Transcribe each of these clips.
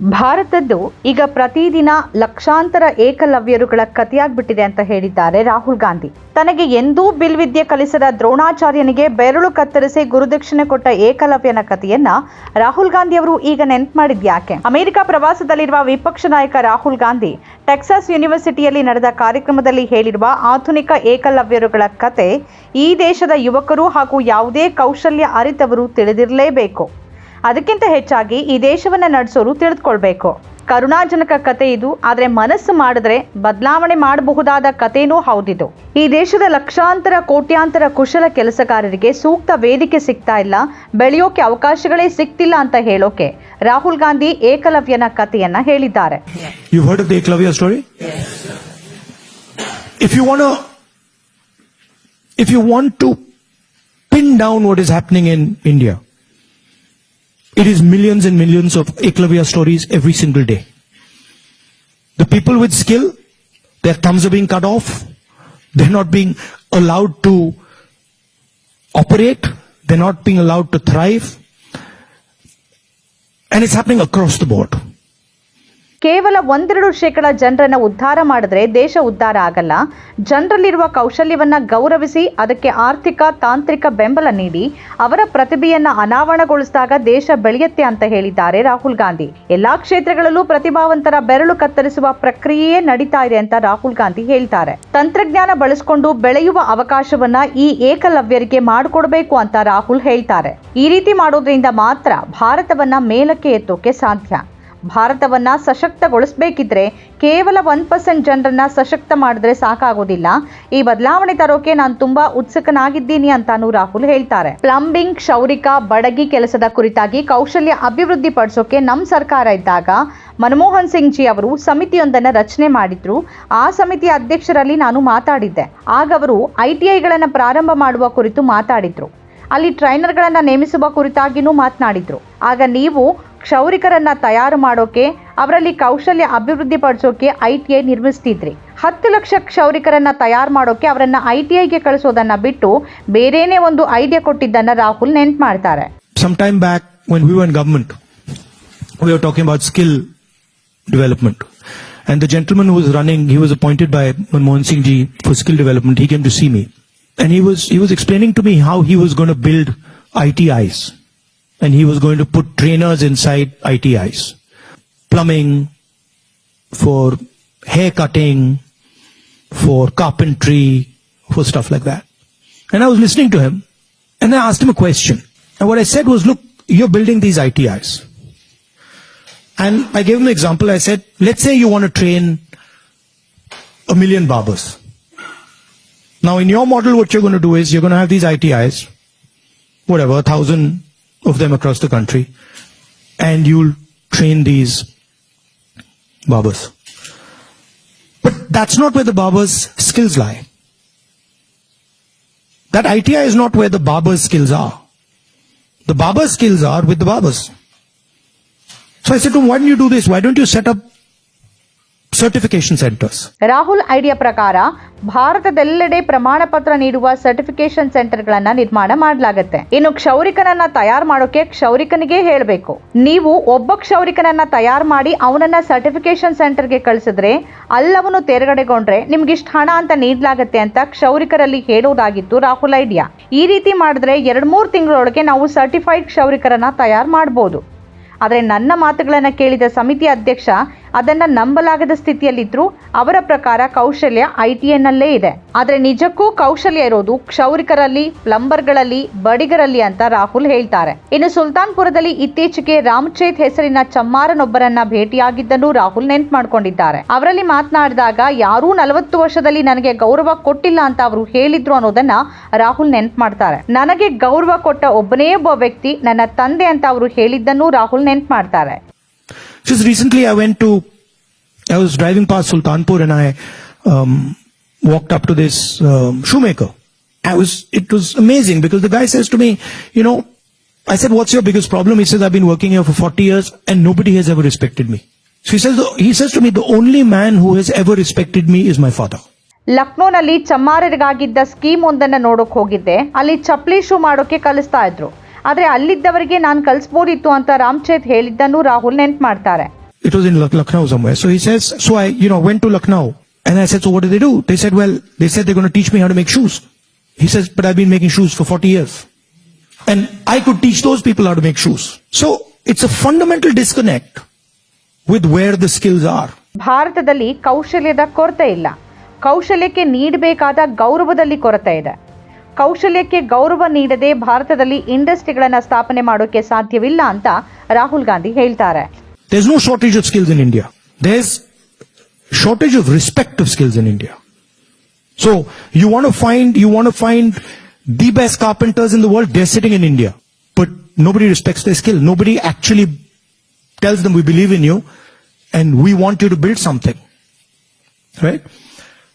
ಭಾರತದ್ದು ಈಗ ಪ್ರತಿದಿನ ಲಕ್ಷಾಂತರ ಏಕಲವ್ಯರುಗಳ ಕಥೆಯಾಗ್ಬಿಟ್ಟಿದೆ ಅಂತ ಹೇಳಿದ್ದಾರೆ ರಾಹುಲ್ ಗಾಂಧಿ. ತನಗೆ ಎಂದೂ ಬಿಲ್ವಿದ್ಯೆ ಕಲಿಸದ ದ್ರೋಣಾಚಾರ್ಯನಿಗೆ ಬೆರಳು ಕತ್ತರಿಸಿ ಗುರುದಕ್ಷಿಣೆ ಕೊಟ್ಟ ಏಕಲವ್ಯನ ಕಥೆಯನ್ನ ರಾಹುಲ್ ಗಾಂಧಿ ಅವರು ಈಗ ನೆನ್ಪು ಮಾಡಿದ್ಯಾಕೆ ಅಮೆರಿಕ ಪ್ರವಾಸದಲ್ಲಿರುವ ವಿಪಕ್ಷ ನಾಯಕ ರಾಹುಲ್ ಗಾಂಧಿ ಟೆಕ್ಸಾಸ್ ಯೂನಿವರ್ಸಿಟಿಯಲ್ಲಿ ನಡೆದ ಕಾರ್ಯಕ್ರಮದಲ್ಲಿ ಹೇಳಿರುವ ಆಧುನಿಕ ಏಕಲವ್ಯರುಗಳ ಕತೆ ಈ ದೇಶದ ಯುವಕರು ಹಾಗೂ ಯಾವುದೇ ಕೌಶಲ್ಯ ಅರಿತವರು ತಿಳಿದಿರಲೇಬೇಕು. ಅದಕ್ಕಿಂತ ಹೆಚ್ಚಾಗಿ ಈ ದೇಶವನ್ನ ನಡೆಸೋರು ತಿಳಿದುಕೊಳ್ಬೇಕು. ಕರುಣಾಜನಕ ಕತೆ ಇದು ಆದರೆ ಮನಸ್ಸು ಮಾಡಿದ್ರೆ ಬದಲಾವಣೆ ಮಾಡಬಹುದಾದ ಕಥೆನೂ ಹೌದಿದು. ಈ ದೇಶದ ಲಕ್ಷಾಂತರ ಕೋಟ್ಯಾಂತರ ಕುಶಲ ಕೆಲಸಗಾರರಿಗೆ ಸೂಕ್ತ ವೇದಿಕೆ ಸಿಗ್ತಾ ಇಲ್ಲ ಬೆಳೆಯೋಕೆ ಅವಕಾಶಗಳೇ ಸಿಗ್ತಿಲ್ಲ ಅಂತ ಹೇಳೋಕೆ ರಾಹುಲ್ ಗಾಂಧಿ ಏಕಲವ್ಯನ ಕಥೆಯನ್ನ ಹೇಳಿದ್ದಾರೆ. You heard the Eklavya story? If you if you want to pin down what is happening in India, it is millions and millions of Eklavya stories every single day. The people with skill, their thumbs are being cut off. They're not being allowed to operate. They're not being allowed to thrive. And it's happening across the board. ಕೇವಲ ಒಂದೆರಡು ಶೇಕಡ ಜನರನ್ನ ಉದ್ಧಾರ ಮಾಡಿದ್ರೆ ದೇಶ ಉದ್ಧಾರ ಆಗಲ್ಲ. ಜನರಲ್ಲಿರುವ ಕೌಶಲ್ಯವನ್ನ ಗೌರವಿಸಿ ಅದಕ್ಕೆ ಆರ್ಥಿಕ, ತಾಂತ್ರಿಕ ಬೆಂಬಲ ನೀಡಿ ಅವರ ಪ್ರತಿಭೆಯನ್ನ ಅನಾವರಣಗೊಳಿಸಿದಾಗ ದೇಶ ಬೆಳೆಯುತ್ತೆ ಅಂತ ಹೇಳಿದ್ದಾರೆ ರಾಹುಲ್ ಗಾಂಧಿ. ಎಲ್ಲಾ ಕ್ಷೇತ್ರಗಳಲ್ಲೂ ಪ್ರತಿಭಾವಂತರ ಬೆರಳು ಕತ್ತರಿಸುವ ಪ್ರಕ್ರಿಯೆಯೇ ನಡೀತಾ ಇದೆ ಅಂತ ರಾಹುಲ್ ಗಾಂಧಿ ಹೇಳ್ತಾರೆ. ತಂತ್ರಜ್ಞಾನ ಬಳಸಿಕೊಂಡು ಬೆಳೆಯುವ ಅವಕಾಶವನ್ನ ಈ ಏಕಲವ್ಯರಿಗೆ ಮಾಡಿಕೊಡ್ಬೇಕು ಅಂತ ರಾಹುಲ್ ಹೇಳ್ತಾರೆ. ಈ ರೀತಿ ಮಾಡೋದ್ರಿಂದ ಮಾತ್ರ ಭಾರತವನ್ನ ಮೇಲಕ್ಕೆ ಎತ್ತೋಕೆ ಸಾಧ್ಯ. ಭಾರತವನ್ನ ಸಶಕ್ತಗೊಳಿಸಬೇಕಿದ್ರೆ ಕೇವಲ ಒನ್ ಪರ್ಸೆಂಟ್ ಜನರನ್ನ ಸಶಕ್ತ ಮಾಡಿದ್ರೆ ಸಾಕಾಗೋದಿಲ್ಲ. ಈ ಬದಲಾವಣೆ ತರೋಕೆ ನಾನು ತುಂಬಾ ಉತ್ಸುಕನಾಗಿದ್ದೀನಿ ಅಂತಾನು ರಾಹುಲ್ ಹೇಳ್ತಾರೆ. ಪ್ಲಂಬಿಂಗ್, ಕ್ಷೌರಿಕ, ಬಡಗಿ ಕೆಲಸದ ಕುರಿತಾಗಿ ಕೌಶಲ್ಯ ಅಭಿವೃದ್ಧಿ ಪಡಿಸೋಕೆ ನಮ್ಮ ಸರ್ಕಾರ ಇದ್ದಾಗ ಮನಮೋಹನ್ ಸಿಂಗ್ ಜಿ ಅವರು ಸಮಿತಿಯೊಂದನ್ನು ರಚನೆ ಮಾಡಿದ್ರು. ಆ ಸಮಿತಿಯ ಅಧ್ಯಕ್ಷರಲ್ಲಿ ನಾನು ಮಾತಾಡಿದ್ದೆ. ಆಗ ಅವರು ಐ ಟಿ ಪ್ರಾರಂಭ ಮಾಡುವ ಕುರಿತು ಮಾತಾಡಿದ್ರು. ಅಲ್ಲಿ ಟ್ರೈನರ್ಗಳನ್ನು ನೇಮಿಸುವ ಕುರಿತಾಗಿಯೂ ಮಾತನಾಡಿದ್ರು. ಆಗ ನೀವು ಕ್ಷೌರಿಕರನ್ನ ತಯಾರು ಮಾಡೋಕೆ ಅವರಲ್ಲಿ ಕೌಶಲ್ಯ ಅಭಿವೃದ್ಧಿ ಪಡಿಸೋಕೆ ಐ ಟಿ ಐ ನಿರ್ಮಿಸ್ತಿದ್ರಿ ಹತ್ತು ಲಕ್ಷ ಕ್ಷೌರಿಕರನ್ನ ತಯಾರು ಮಾಡೋಕೆ ಅವರನ್ನ ಐ ಟಿ ಐಗೆ ಕಳಿಸೋದನ್ನ ಬಿಟ್ಟು ಬೇರೇನೇ ಒಂದು ಐಡಿಯಾ ಕೊಟ್ಟಿದ್ದನ್ನ ರಾಹುಲ್ ನೆನ್ಪು ಮಾಡ್ತಾರೆ some time back when we were government, we were talking about skill development. And the gentleman who was running, he was appointed by Manmohan Singh ji for skill development. He came to see me. And he was, he was explaining to me how he was going to build ITIs. And he was going to put trainers inside ITIs. Plumbing, for hair cutting, for carpentry, for stuff like that. And I was listening to him. And I asked him a question. And what I said was, look, you're building these ITIs. And I gave him an example. I said, let's say you want to train a million barbers. Now, in your model, what you're going to do is you're going to have these ITIs, whatever, a thousand of them across the country, and you'll train these barbers. But that's not where the barbers' skills lie. That ITI is not where the barber's skills are. The barber's skills are with the barbers. So I said to him, why don't you do this? Why don't you set up certification centres Rahul idea ಪ್ರಕಾರ ಭಾರತದೆಲ್ಲೆಡೆ ಪ್ರಮಾಣ ಪತ್ರ ನೀಡುವ certification centre ಗಳನ್ನ ನಿರ್ಮಾಣ ಮಾಡಲಾಗುತ್ತೆ. ಇನ್ನು ಕ್ಷೌರಿಕನನ್ನ ತಯಾರು ಮಾಡೋಕೆ ಕ್ಷೌರಿಕನಿಗೆ ಹೇಳಬೇಕು. ನೀವು ಒಬ್ಬ ಕ್ಷೌರಿಕನನ್ನ ತಯಾರು ಮಾಡಿ ಅವನನ್ನ ಸರ್ಟಿಫಿಕೇಶನ್ ಸೆಂಟರ್ಗೆ ಕಳಿಸಿದ್ರೆ ಅಲ್ಲವನು ತೇರ್ಗಡೆಗೊಂಡ್ರೆ ನಿಮ್ಗೆ ಇಷ್ಟು ಹಣ ಅಂತ ನೀಡಲಾಗತ್ತೆ ಅಂತ ಕ್ಷೌರಿಕರಲ್ಲಿ ಹೇಳೋದಾಗಿತ್ತು ರಾಹುಲ್ ಐಡಿಯಾ. ಈ ರೀತಿ ಮಾಡಿದ್ರೆ ಎರಡ್ ಮೂರು ತಿಂಗಳೊಳಗೆ ನಾವು ಸರ್ಟಿಫೈಡ್ ಕ್ಷೌರಿಕರನ್ನ ತಯಾರು ಮಾಡಬಹುದು ಆದರೆ ನನ್ನ ಮಾತುಗಳನ್ನು ಕೇಳಿದ ಸಮಿತಿ ಅಧ್ಯಕ್ಷ ಅದನ್ನ ನಂಬಲಾಗದ ಸ್ಥಿತಿಯಲ್ಲಿದ್ದರೂ ಅವರ ಪ್ರಕಾರ ಕೌಶಲ್ಯ ಐ ಟಿ ಎನ್ನಲ್ಲೇ ಇದೆ. ಆದರೆ ನಿಜಕ್ಕೂ ಕೌಶಲ್ಯ ಇರೋದು ಕ್ಷೌರಿಕರಲ್ಲಿ, ಪ್ಲಂಬರ್ಗಳಲ್ಲಿ, ಬಡಿಗರಲ್ಲಿ ಅಂತ ರಾಹುಲ್ ಹೇಳ್ತಾರೆ. ಇನ್ನು ಸುಲ್ತಾನ್ಪುರದಲ್ಲಿ ಇತ್ತೀಚೆಗೆ ರಾಮಚೇತ್ ಹೆಸರಿನ ಚಮ್ಮಾರನೊಬ್ಬರನ್ನ ಭೇಟಿಯಾಗಿದ್ದನ್ನು ರಾಹುಲ್ ನೆನ್ಪು ಮಾಡ್ಕೊಂಡಿದ್ದಾರೆ. ಅವರಲ್ಲಿ ಮಾತನಾಡಿದಾಗ, ಯಾರೂ ನಲವತ್ತು ವರ್ಷದಲ್ಲಿ ನನಗೆ ಗೌರವ ಕೊಟ್ಟಿಲ್ಲ ಅಂತ ಅವರು ಹೇಳಿದ್ರು ಅನ್ನೋದನ್ನ ರಾಹುಲ್ ನೆನ್ಪು ಮಾಡ್ತಾರೆ. ನನಗೆ ಗೌರವ ಕೊಟ್ಟ ಒಬ್ಬನೇ ಒಬ್ಬ ವ್ಯಕ್ತಿ ನನ್ನ ತಂದೆ ಅಂತ ಅವರು ಹೇಳಿದ್ದನ್ನು ರಾಹುಲ್ ನೆನ್ಪು ಮಾಡ್ತಾರೆ. Just recently, I went to, I was driving past Sultanpur and I um, walked up to this um, shoemaker. I was, it was amazing because the guy says to me, you know, I said, what's your biggest problem? He says, I've been working here for 40 years and nobody has ever respected me. So he says, he says to me, the only man who has ever respected me is my father. ಲಕ್ನೋನಲ್ಲಿ ಚಮ್ಮಾರರಿಗಾಗಿದ್ದ scheme ಒಂದನ್ನ ನೋಡೋಕ್ ಹೋಗಿದ್ದೆ ಅಲ್ಲಿ ಚಪ್ಲಿ shoe ಮಾಡೋಕೆ ಕಲಿಸ್ತಾ ಇದ್ರು ಆದರೆ ಅಲ್ಲಿದ್ದವರಿಗೆ ನಾನು ಕಲಿಸ್ಬೋದಿತ್ತು ಅಂತ ರಾಮ್ ಚೇತ್ ಹೇಳಿದ್ದನ್ನು ರಾಹುಲ್ ನೆನ್ಪ್ ಮಾಡ್ತಾರೆ. It was in Lucknow some so he says so I you know went to Lucknow and I said so what they do they said well they said they gonna teach me how to make shoes he says but I been making shoes for 40 years and I could teach those people how to make shoes so it's a fundamental disconnect with where the skills are ಭಾರತದಲ್ಲಿ ಕೌಶಲ್ಯದ ಕೊರತೆ ಇಲ್ಲ. ಕೌಶಲ್ಯಕ್ಕೆ ನೀಡಬೇಕಾದ ಗೌರವದಲ್ಲಿ ಕೊರತೆ ಇದೆ. ಕೌಶಲ್ಯಕ್ಕೆ ಗೌರವ ನೀಡದೆ ಭಾರತದಲ್ಲಿ ಇಂಡಸ್ಟ್ರಿಗಳನ್ನು ಸ್ಥಾಪನೆ ಮಾಡೋಕೆ ಸಾಧ್ಯವಿಲ್ಲ ಅಂತ ರಾಹುಲ್ ಗಾಂಧಿ ಹೇಳ್ತಾರೆ There's no shortage of skills in India. There's shortage of respect of skills in India. So you want to find, you want to find the best carpenters in the world, they're sitting in India. But nobody respects their skill. Nobody actually tells them we believe in you and we want you to build something. Right?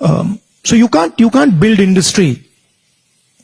Um, so you can't, you can't build industry